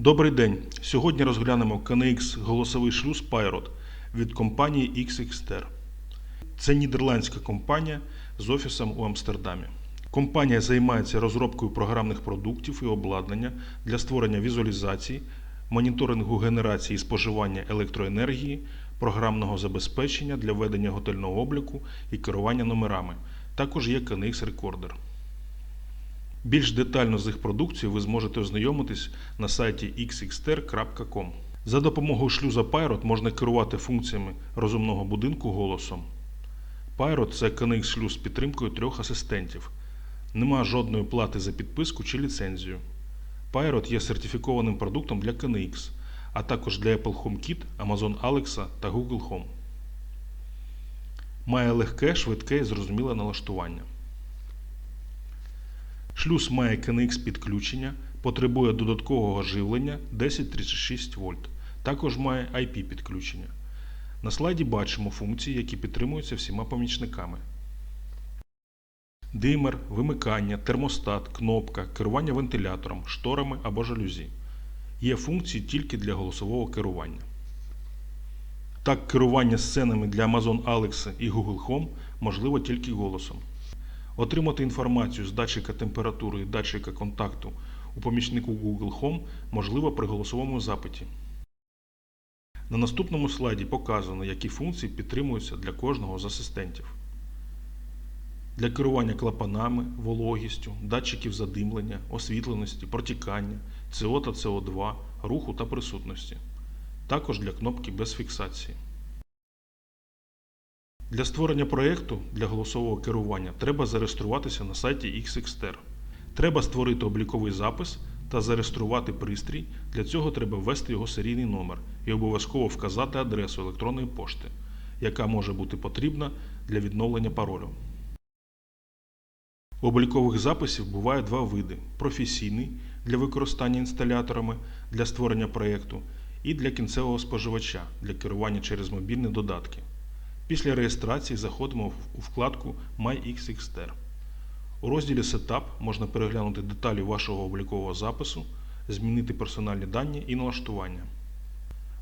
Добрий день. Сьогодні розглянемо KNX голосовий шлюз Pilot від компанії XXTer. Це нідерландська компанія з офісом у Амстердамі. Компанія займається розробкою програмних продуктів і обладнання для створення візуалізацій, моніторингу генерації і споживання електроенергії, програмного забезпечення для ведення готельного обліку і керування номерами. Також є KNX Recorder. Більш детально з їх продукцією ви зможете ознайомитись на сайті xxter.com. За допомогою шлюза Pilot можна керувати функціями розумного будинку голосом. Pilot – це KNX шлюз з підтримкою трьох асистентів. Нема жодної плати за підписку чи ліцензію. Pilot є сертифікованим продуктом для KNX, а також для Apple HomeKit, Amazon Alexa та Google Home. Має легке, швидке і зрозуміле налаштування. Шлюз має KNX підключення, потребує додаткового живлення 1036 вольт. Також має IP підключення. На слайді бачимо функції, які підтримуються всіма помічниками. Димер, вимикання, термостат, кнопка, керування вентилятором, шторами або жалюзі. Є функції тільки для голосового керування. Так, керування сценами для Amazon Alexa і Google Home можливо тільки голосом. Отримати інформацію з датчика температури і датчика контакту у помічнику Google Home можливо при голосовому запиті. На наступному слайді показано, які функції підтримуються для кожного з асистентів. Для керування клапанами, вологістю, датчиків задимлення, освітленості, протікання, СО та СО2, руху та присутності. Також для кнопки без фіксації. Для створення проєкту для голосового керування треба зареєструватися на сайті XXTer. Треба створити обліковий запис та зареєструвати пристрій. Для цього треба ввести його серійний номер і обов'язково вказати адресу електронної пошти, яка може бути потрібна для відновлення паролю. Облікових записів буває два види: професійний для використання інсталяторами для створення проєкту і для кінцевого споживача для керування через мобільні додатки. Після реєстрації заходимо у вкладку MyXXTer. У розділі Setup можна переглянути деталі вашого облікового запису, змінити персональні дані і налаштування.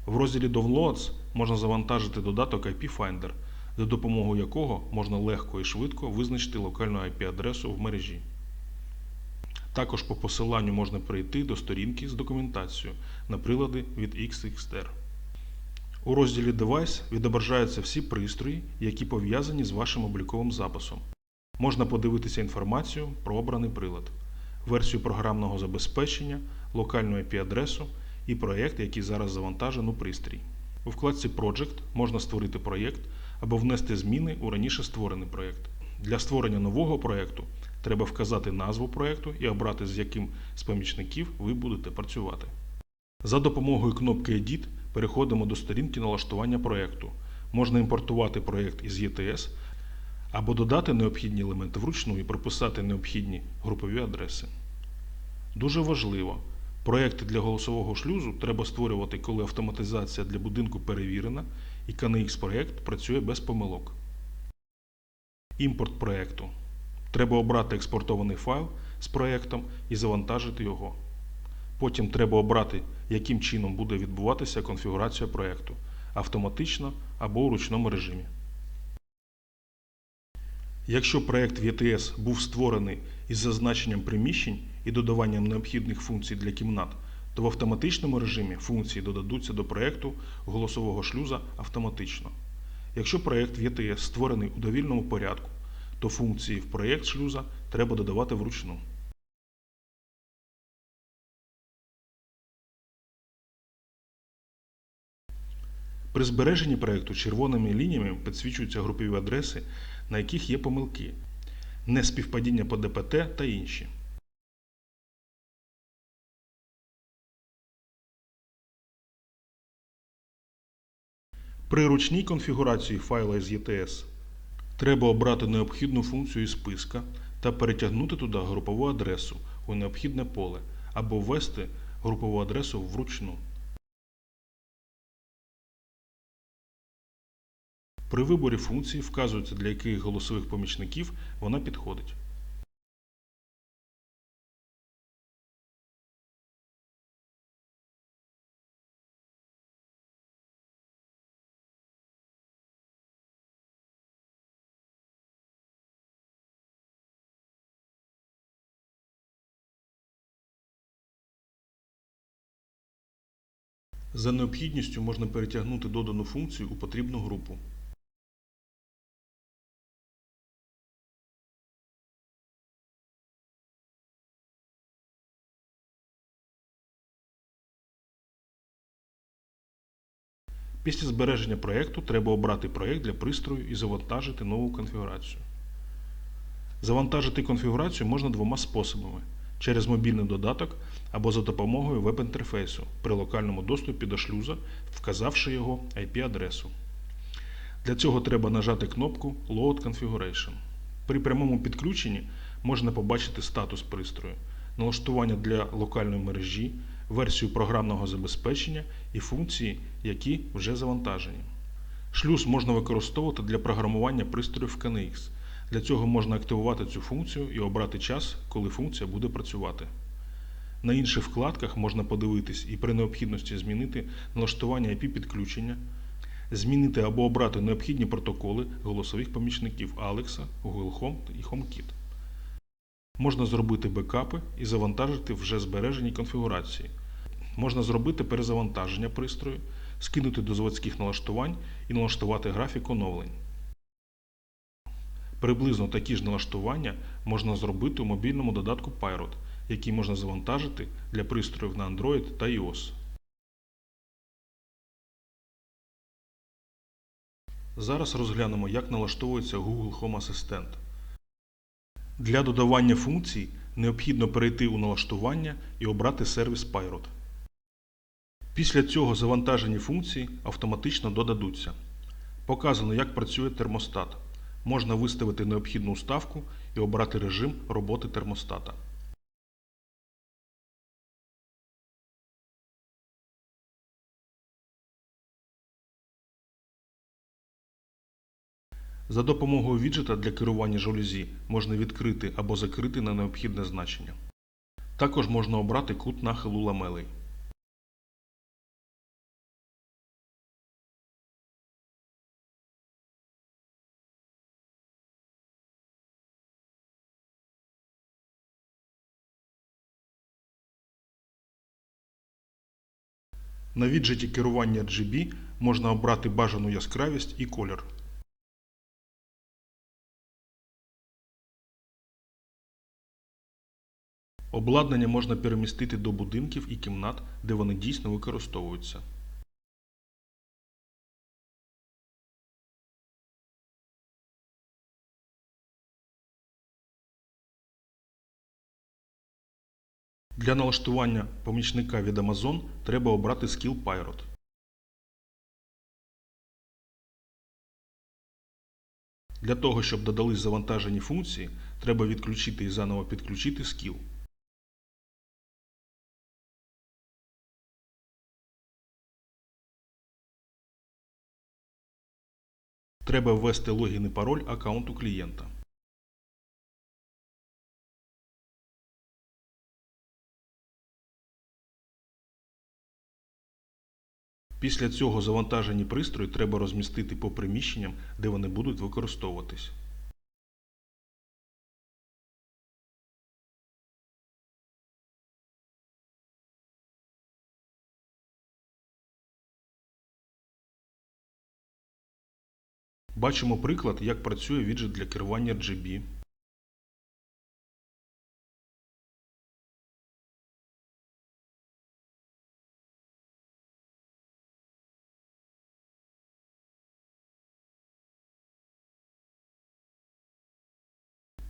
В розділі Downloads можна завантажити додаток IP Finder, за допомогою якого можна легко і швидко визначити локальну IP-адресу в мережі. Також по посиланню можна перейти до сторінки з документацією на прилади від XXTer. У розділі Device відображаються всі пристрої, які пов'язані з вашим обліковим записом. Можна подивитися інформацію про обраний прилад, версію програмного забезпечення, локальну IP-адресу і проєкт, який зараз завантажен у пристрій. У вкладці Project можна створити проєкт або внести зміни у раніше створений проєкт. Для створення нового проєкту треба вказати назву проєкту і обрати, з яким з помічників ви будете працювати. За допомогою кнопки Edit переходимо до сторінки налаштування проєкту. Можна імпортувати проєкт із ETS або додати необхідні елементи вручну і прописати необхідні групові адреси. Дуже важливо, проєкти для голосового шлюзу треба створювати, коли автоматизація для будинку перевірена і KNX проєкт працює без помилок. Імпорт проєкту. Треба обрати експортований файл з проєктом і завантажити його. Потім треба обрати, яким чином буде відбуватися конфігурація проєкту автоматично або у ручному режимі. Якщо проєкт VTS був створений із зазначенням приміщень і додаванням необхідних функцій для кімнат, то в автоматичному режимі функції додадуться до проєкту голосового шлюза автоматично. Якщо проєкт VTS створений у довільному порядку, то функції в проєкт шлюза треба додавати вручну. При збереженні проєкту червоними лініями підсвічуються групові адреси, на яких є помилки, неспівпадіння по ДПТ та інші. При ручній конфігурації файла з ETS треба обрати необхідну функцію із списка та перетягнути туди групову адресу у необхідне поле або ввести групову адресу вручну. При виборі функції вказується, для яких голосових помічників вона підходить. За необхідністю можна перетягнути додану функцію у потрібну групу. Після збереження проєкту треба обрати проєкт для пристрою і завантажити нову конфігурацію. Завантажити конфігурацію можна двома способами: через мобільний додаток або за допомогою веб-інтерфейсу при локальному доступі до шлюза, вказавши його IP-адресу. Для цього треба нажати кнопку Load Configuration. При прямому підключенні можна побачити статус пристрою, налаштування для локальної мережі, версію програмного забезпечення і функції, які вже завантажені. Шлюз можна використовувати для програмування пристроїв KNX. Для цього можна активувати цю функцію і обрати час, коли функція буде працювати. На інших вкладках можна подивитись і при необхідності змінити налаштування IP-підключення, змінити або обрати необхідні протоколи голосових помічників Alexa, Google Home і HomeKit. Можна зробити бекапи і завантажити вже збережені конфігурації. Можна зробити перезавантаження пристрою, скинути до заводських налаштувань і налаштувати графік оновлень. Приблизно такі ж налаштування можна зробити у мобільному додатку Pirot, який можна завантажити для пристроїв на Android та iOS. Зараз розглянемо, як налаштовується Google Home Assistant. Для додавання функцій необхідно перейти у налаштування і обрати сервіс Pyrot. Після цього завантажені функції автоматично додадуться. Показано, як працює термостат. Можна виставити необхідну ставку і обрати режим роботи термостата. За допомогою віджета для керування жалюзі можна відкрити або закрити на необхідне значення. Також можна обрати кут нахилу ламелей. На віджеті керування RGB можна обрати бажану яскравість і колір. Обладнання можна перемістити до будинків і кімнат, де вони дійсно використовуються. Для налаштування помічника від Amazon треба обрати скіл Pirot. Для того, щоб додались завантажені функції, треба відключити і заново підключити скіл. Треба ввести логін і пароль аккаунту клієнта. Після цього завантажені пристрої треба розмістити по приміщенням, де вони будуть використовуватись. Бачимо приклад, як працює віджит для керування RGB.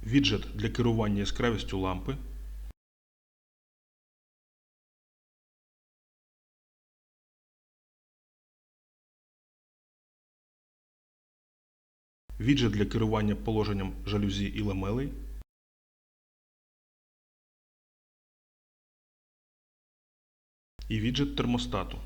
Віджет для керування яскравістю лампи. Віджет для керування положенням жалюзі і ламелей. І віджет термостату.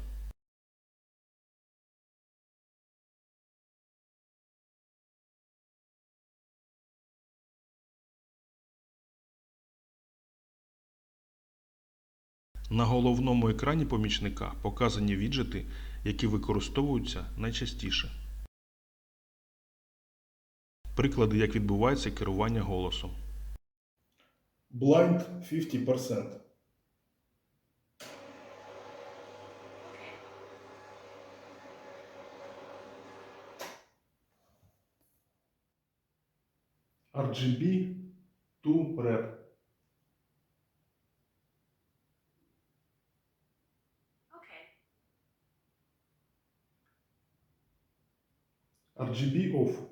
На головному екрані помічника показані віджети, які використовуються найчастіше. Приклади, як відбувається керування голосом. Blind 50%. RGB 2 rep. RGB off.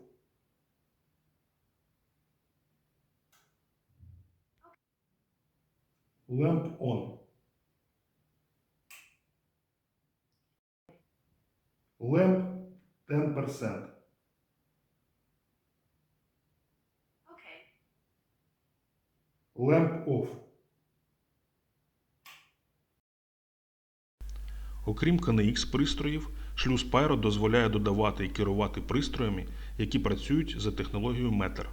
Lamp on. Lamp 10%. Okay. Lamp off. Окрім KNX пристроїв, шлюз Pyro дозволяє додавати і керувати пристроями, які працюють за технологією Matter.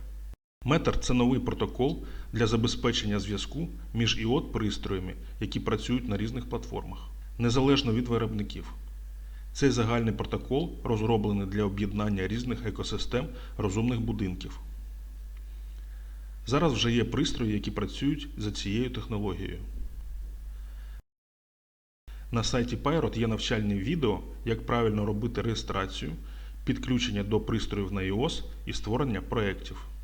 Matter – це новий протокол для забезпечення зв'язку між іот пристроями, які працюють на різних платформах, незалежно від виробників. Цей загальний протокол розроблений для об'єднання різних екосистем розумних будинків. Зараз вже є пристрої, які працюють за цією технологією. На сайті Pyrot є навчальні відео, як правильно робити реєстрацію, підключення до пристроїв на iOS і створення проєктів.